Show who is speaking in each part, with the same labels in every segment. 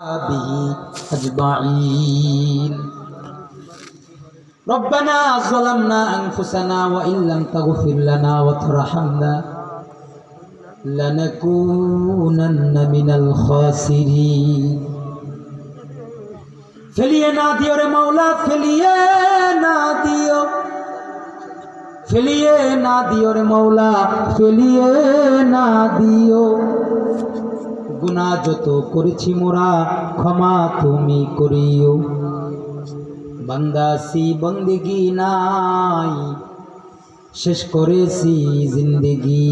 Speaker 1: به أجمعين ربنا ظلمنا أنفسنا وإن لم تغفر لنا وترحمنا لنكونن من الخاسرين ফেলিয়ে না দিও রে মাওলা ফেলিয়ে না দিও ফেলিয়ে না দিও রে মাওলা ফেলিয়ে না দিও গুনাহ যত করেছি মোরা, ক্ষমা তুমি করিও। বান্দাসি বন্দিগি নাই, শেষ করেছি জিন্দেগি।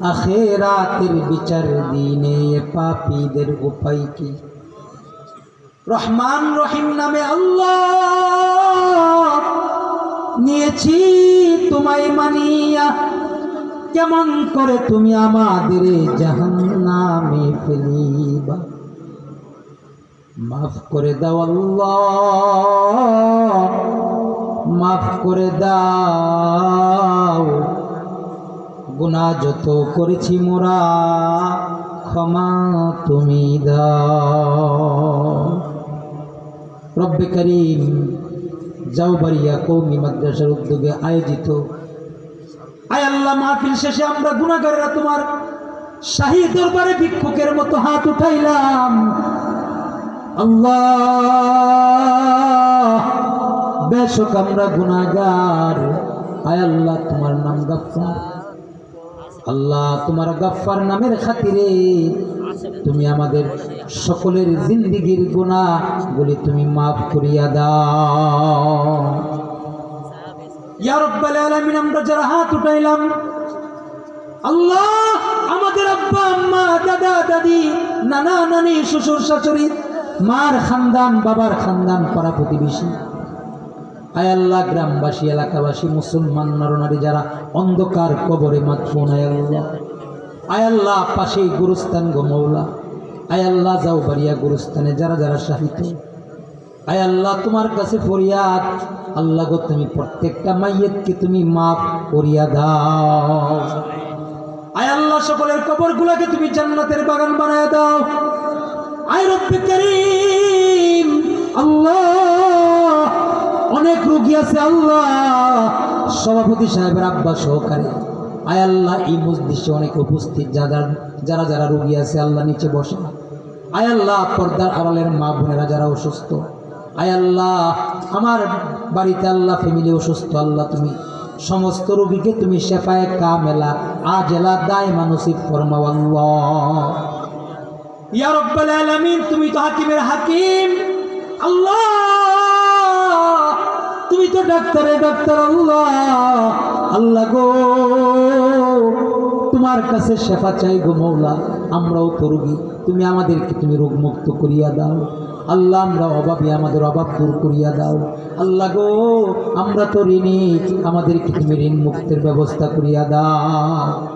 Speaker 1: আখেরাতের বিচার দিনে পাপীদের উপায় কি? রহমান রহিম নামে আল্লাহ নিয়েছি তোমায় মানিয়া। কেমন করে তুমি আমাদের জাহান নামে ফেলিবা? মাফ করে দাও আল্লাহ। মাফ করে দাও। গুনাহ যত করেছি মোরা, ক্ষমা তুমি দাও। রব্বে করিম জাউবাড়িয়া কৌমি মাদ্রাসার উদ্যোগে আয়োজিত আয় আল্লাহ, মাহফিল শেষে আমরা গুণাগারেরা তোমার শাহী দরবারে ভিক্ষুকের মতো হাত উঠাইলাম। আল্লাহ, বেশক আমরা গুণাগার আয় আল্লাহ, তোমার নাম গাফফার। আল্লাহ, তোমার গাফফার নামের খাতিরে তুমি আমাদের সকলের জিন্দিগির গুণাগুলি তুমি মাফ করিয়া দাও। ইয়া রব্বাল আলামিন, আমরা যারা হাত উঠাইলাম, আল্লাহ আমাদের আব্বা, আম্মা, দাদা, দাদি, নানা, নানি, শ্বশুর, শাশুড়ি, মার খানদান, বাবার খানদান পাড়া প্রতিবেশী। আয় আল্লাহ, গ্রামবাসী, এলাকাবাসী, মুসলমান, নরনারী যারা অন্ধকার কবরে মাতফুন আয় আল্লাহ। আয় আল্লাহ, পাশেই গুরুস্থান গো মৌলা আয় আল্লাহ, যাও বাড়িয়া গুরুস্থানে, যারা যারা সাহিত্য আয় আল্লাহ, তোমার কাছে ফরিয়াদ। আল্লাহ গো, তুমি প্রত্যেকটা মাইয়েতকে তুমি মাফ করিয়া দাও। আয় আল্লাহ, সকলের কবরগুলোকে তুমি জান্নাতের বাগান বানায় দাও। আয় রব্বে করিম, আল্লাহ, অনেক রোগী আছে আল্লাহ। সভাপতি সাহেবের আব্বা সহকারে। আয় আল্লাহ, এই মসজিদে অনেক উপস্থিত যারা যারা যারা রোগী আছে, আল্লাহ নিচে বসে আয় আল্লাহ, পর্দার আড়ালের মা বোনেরা যারা অসুস্থ। আয় আল্লাহ, আমার বাড়িতে আল্লাহ ফ্যামিলি অসুস্থ, আল্লাহ তুমি সমস্ত রোগীকে তুমি শেফায় কামেলা, আজেলা দায় মানসিক ফরমাও আল্লাহ। ইয়া তুমি তো হাকিমের হাকিম। আল্লাহ, তুমি তো ডাক্তারে ডাক্তার, আল্লাহ। আল্লাহ গো, তোমার কাছে শেফা চাই গো মৌলা, আমরাও তো রোগী। তুমি আমাদেরকে তুমি রোগ মুক্ত করিয়া দাও। আল্লাহ, আমরা অভাবে আমাদের অভাব দূর করিয়া দাও। আল্লাহ গো, আমরা তো ঋণী, আমাদেরকে তুমি ঋণ মুক্তের ব্যবস্থা করিয়া দাও।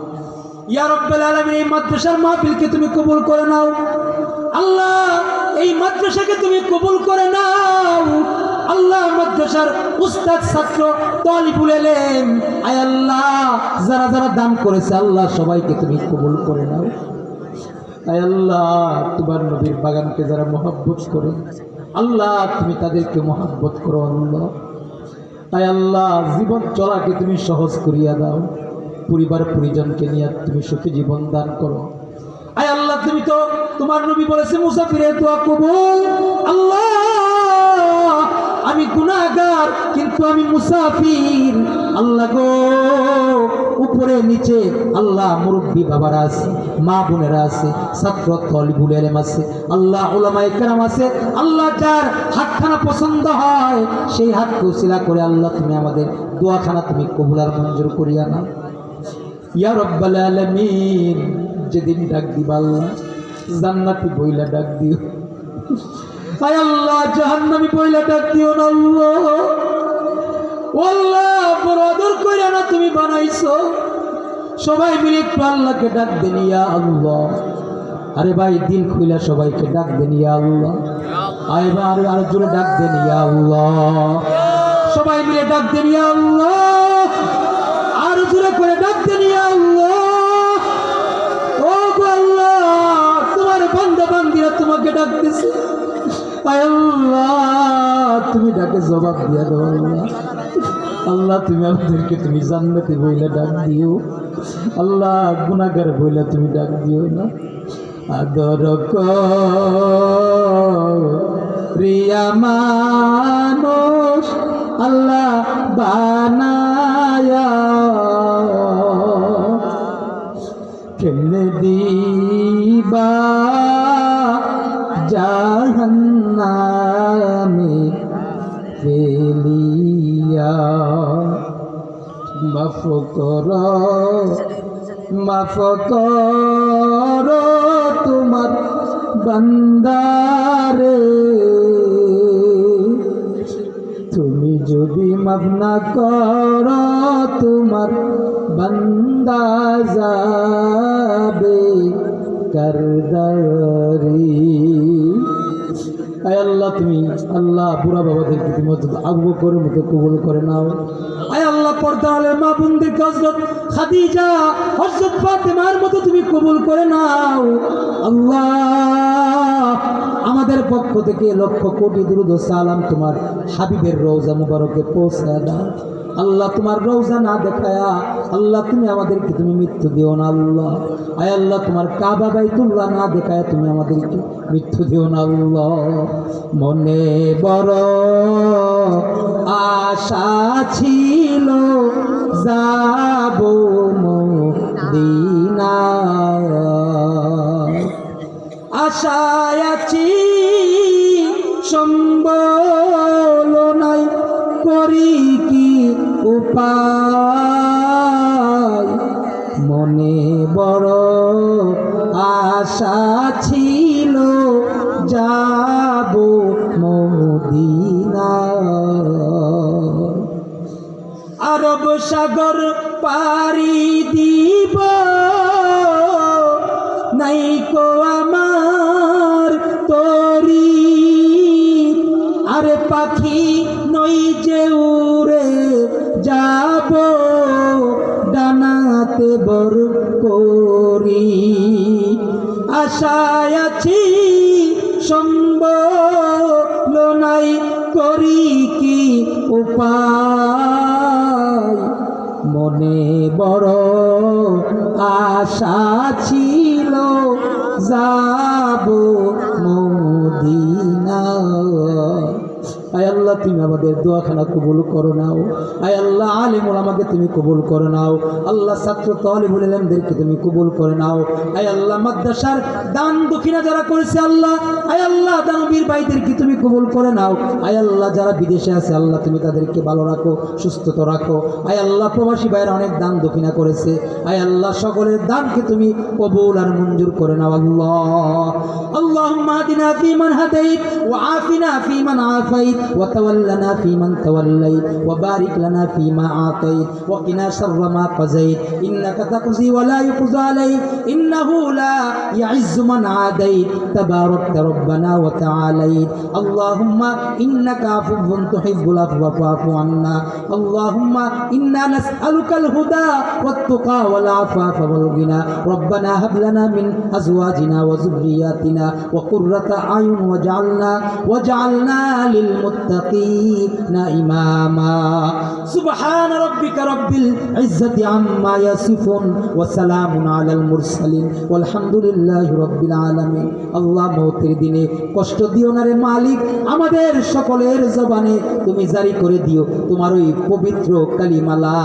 Speaker 1: এই মাদ্রাসার তুমি কবুল করে নাও। আল্লাহ, এই মাদ্রাসাকে তুমি কবুল করে নাও। আল্লাহ, মাদ্রাসার আল্লাহ, যারা যারা দান করেছে, আল্লাহ সবাইকে তুমি কবুল করে নাও। আল্লাহ, তোমার নবীর বাগানকে যারা মহাব্বত করে, আল্লাহ, তুমি তাদেরকে মহাব্বত করো, আল্লাহ। আয় আল্লাহ, জীবন চলাকে তুমি সহজ করিয়া দাও, পরিবার পরিজনকে নিয়ে তুমি সুখী জীবন দান করো। আয় আল্লাহ, তুমি তো, তোমার নবী বলেছে মুসাফিরে তো কবুল। আল্লাহ, আমি গুনাহগার, কিন্তু আমি মুসাফির। আল্লাহ গো উপরে নিচে আল্লাহ মুরব্বী বাবারা আছে, মা বোনেরা আছে, ছাত্র তলিবুল আছে, আল্লাহ ওলামায়ে কেরাম আছে, আল্লাহ যার হাতখানা পছন্দ হয়, সেই হাত কৌশিলা করে আল্লাহ তুমি আমাদের দোয়াখানা তুমি কবুলার মঞ্জুর করিয়া না ইয়া আলামিন, যেদিন ডাক দিবা আল্লাহ, জান্নাতি বইলা ডাক দিও। আয় আল্লাহ, জাহান্নামি বইলা ডাক দিও না আল্লাহ। আল্লাহ বড় আদর কইরা তুমি বানাইছো? সবাই মিলে একটু আল্লাহকে ডাক দেন আল্লাহ। আরে ভাই, দিল খুইলা সবাইকে ডাক দেন আল্লাহ। আয় ভাই, আরও আরও জোরে ডাক দেন, ইয়া আল্লাহ। সবাই মিলে ডাক দেন আল্লাহ। আর জোরে করে ডাক দেন আল্লাহ। ও আল্লাহ, তোমার বান্দা বান্দিরা তোমাকে ডাকতেছে। আয় আল্লাহ, তুমি ডাকে জবাব দিয়া দাও, আল্লাহ। আল্লাহ, তুমি আমাদেরকে তুমি জান্নাতে বইলে ডাক দিও। আল্লাহ গুনাগার বইলে তুমি ডাক দিও না। আদর রিয়া মানুষ, আল্লাহ বানায়া। কেমনে দিবা জাহান্নামে ফেলিয়া? মাফ কর। মাফ কর তোমার বান্দারে। তুমি যদি মাফ না কর তোমার বান্দা যাবে। করদারি আয় আল্লাহ, তুমি আল্লাহ বুড়া বাবাদেরকে তুমি আগ্রহ করে মতো কবুল করে নাও। আয় আল্লাহ, পর্দা আলে মা বন্দির হজরত খাদিজা হজরত ফাতেমার মতো তুমি কবুল করে নাও। আল্লাহ, আমাদের পক্ষ থেকে লক্ষ কোটি দুরুদ সালাম তোমার হাবিবের রোজা মুবারকে পৌঁছে দাও। আল্লাহ তোমার রোজা না দেখায়া, আল্লাহ তুমি আমাদেরকে তুমি মৃত্যু দিও না আল্লাহ। আয় আল্লাহ তোমার কাবা বাইতুল্লাহ না দেখায়া তুমি আমাদেরকে মৃত্যু দিও না আল্লাহ। মনে বড় আশা ছিল, যাব দিনা আশায় আছি সাগর পারি দিব। নাই কো আমার তরি। আরে পাখি নই যে উড়ে যাব, ডানাতে বর করি। আশায় আছি আশা ছিল যাব আল্লাহ, তুমি আমাদের দোয়াখানা কবুল করো নাও। আয় আল্লাহ, আলিমুল আমাকে তুমি কবুল করে নাও। আল্লাহ, ছাত্র তলিমুল ইলামদেরকে তুমি কবুল করে নাও। আয় আল্লাহ, মাদ্রাসার দান দক্ষিণা যারা করেছে আল্লাহ, আয় আল্লাহ, দানবীর ভাইদেরকে তুমি কবুল করে নাও। আয় আল্লাহ, যারা বিদেশে আছে আল্লাহ, তুমি তাদেরকে ভালো রাখো সুস্থ তো রাখো। আয় আল্লাহ, প্রবাসী ভাইয়ের অনেক দান দক্ষিণা করেছে। আয় আল্লাহ, সকলের দানকে তুমি কবুল আর মঞ্জুর করে নাও আল্লাহ। আল্লাহ মাদিনা ফিমান হাদাইত ওয়া আফিনা ফিমান আফাইত وتولنا فيمن توليت وبارك لنا فيما أعطيت وقنا شر ما قضيت إنك تقضي ولا يقضى عليك إنه لا يعز من عاديت تباركت ربنا وتعاليت اللهم إنك عفو تحب العفو فاعف عنا اللهم إنا نسألك الهدى والتقى والعفاف والغنى ربنا هب لنا من أزواجنا وذرياتنا وقرة أعين واجعلنا واجعلنا للمتقين اماما سبحان ربك رب العزة عما يصفون وسلام على المرسلين والحمد لله رب العالمين আল্লাহ মৌতের দিনে কষ্ট দিও না রে মালিক আমাদের সকলের জবানে তুমি জারি করে দিও তোমার ওই পবিত্র কালিমালা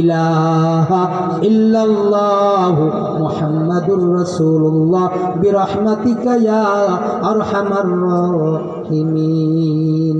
Speaker 1: ইলাহা ইল্লাল্লাহ মুহাম্মাদুর রাসূলুল্লাহ বিরহমাতিকা ইয়া আরহামার রাহিমিন